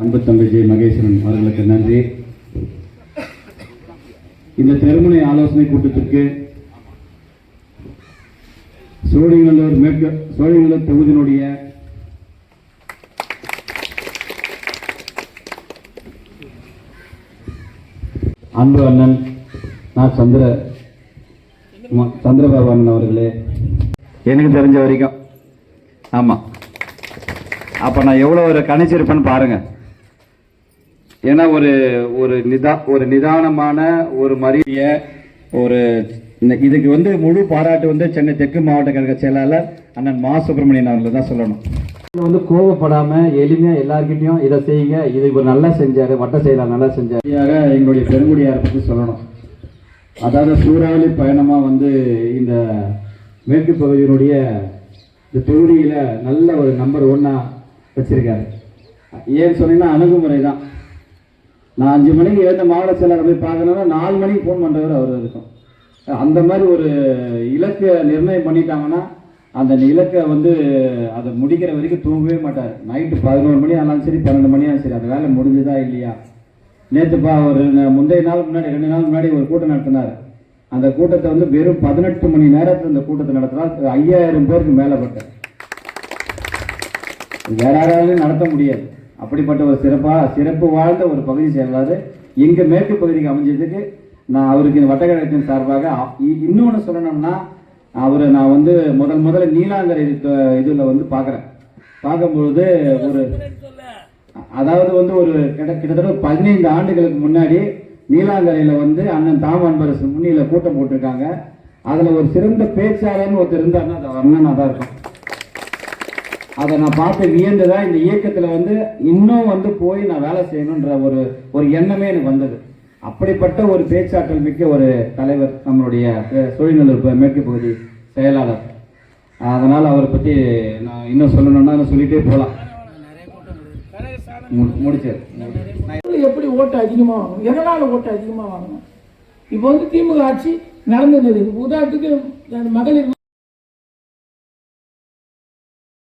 அன்பு தங்கச்சி மகேஸ்வரன் அவர்களுக்கு நன்றி. இந்த தெருமுனை ஆலோசனை கூட்டத்திற்கு சோழிங்கல்லூர் மேற்கு சோழிங்கல்லூர் தொகுதியினுடைய அன்பு அண்ணன் நான் சந்திர சந்திரபாபு அண்ணன் அவர்களே. எனக்கு தெரிஞ்ச வரைக்கும் ஆமாம் அப்போ நான் எவ்வளோ ஒரு கணிச்சிருப்பேன்னு பாருங்க. ஏன்னா ஒரு ஒரு நிதா ஒரு நிதானமான ஒரு மரியாதைய ஒரு இதுக்கு வந்து முழு பாராட்டு வந்து சென்னை தெற்கு மாவட்ட கழக செயலாளர் அண்ணன் மா சுப்பிரமணியன் அவர்கள் தான் சொல்லணும். வந்து கோவப்படாம எளிமையா எல்லார்கிட்டயும் இதை செய்யுங்க. இது இவர் நல்லா செஞ்சாரு வட்ட செயலாளர் நல்லா செஞ்சாரு. எங்களுடைய பெருங்குடியாரை பற்றி சொல்லணும். அதாவது சூறாவளி பயணமா வந்து இந்த மேற்கு பகுதியினுடைய இந்த தொகுதியில நல்ல ஒரு நம்பர் ஒன்னா வச்சிருக்காரு. ஏன்னு சொன்னீங்கன்னா அணுகுமுறை தான். நான் அஞ்சு மணிக்கு எழுந்த மாவட்ட செயலரை போய் பார்க்கணுன்னா நாலு மணிக்கு ஃபோன் பண்ணுறவர் அவர் இருக்கும். அந்த மாதிரி ஒரு இலக்கை நிர்ணயம் பண்ணிட்டாங்கன்னா அந்த இலக்கை வந்து அதை முடிக்கிற வரைக்கும் தூங்கவே மாட்டார். நைட்டு பதினோரு மணி ஆனாலும் சரி பன்னெண்டு மணி ஆனாலும் சரி அந்த வேலை முடிஞ்சுதா இல்லையா? நேற்றுப்பா ஒரு முந்தைய நாள் முன்னாடி ரெண்டு நாள் முன்னாடி ஒரு கூட்டம் நடத்தினார். அந்த கூட்டத்தை வந்து வெறும் பதினெட்டு மணி நேரத்தில் இந்த கூட்டத்தை நடத்தினா ஐயாயிரம் பேருக்கு மேலே பட்டார் வேற யாராலையும் நடத்த முடியாது. அப்படிப்பட்ட ஒரு சிறப்பாக சிறப்பு வாழ்ந்த ஒரு பகுதி செயலாளர். எங்கள் மேற்கு பகுதிக்கு அமைஞ்சதுக்கு நான் அவருக்கு இந்த வட்டக்கழகத்தின் சார்பாக இன்னொன்று இ- சொல்லணும்னா அவரை நான் வந்து முதல் முதல்ல நீலாங்கரை இது- வந்து பார்க்குறேன். பார்க்கும்பொழுது ஒரு அதாவது வந்து ஒரு கிட்ட- கிட்டத்தட்ட பதினைந்து ஆண்டுகளுக்கு முன்னாடி நீலாங்கரையில் வந்து அண்ணன் தாம் அன்பரசு முன்னில கூட்டம் போட்டிருக்காங்க. அதில் ஒரு சிறந்த பேச்சாளர்னு ஒருத்தர் இருந்தாருன்னா அது அண்ணனாக தான் இருக்கும். அதை நான் பார்த்து வியந்ததா இந்த இயக்கத்தில் வந்து இன்னும் வந்து போய் நான் வேலை செய்யணுன்ற ஒரு ஒரு எண்ணமே எனக்கு வந்தது. அப்படிப்பட்ட ஒரு பேச்சாற்றல் மிக்க ஒரு தலைவர் நம்மளுடைய தொழில்நுட்ப மேற்கு பகுதி செயலாளர். அதனால் அவரை பற்றி நான் இன்னும் சொல்லணும்னா நான் சொல்லிகிட்டே போகலாம். முடிச்சார். எப்படி ஓட்டு அதிகமாக வாங்கணும்? எதனால் ஓட்டு அதிகமாக வாங்கணும்? இப்போ வந்து திமுக ஆட்சி நடந்தது. உதாரணத்துக்கு மகளிர்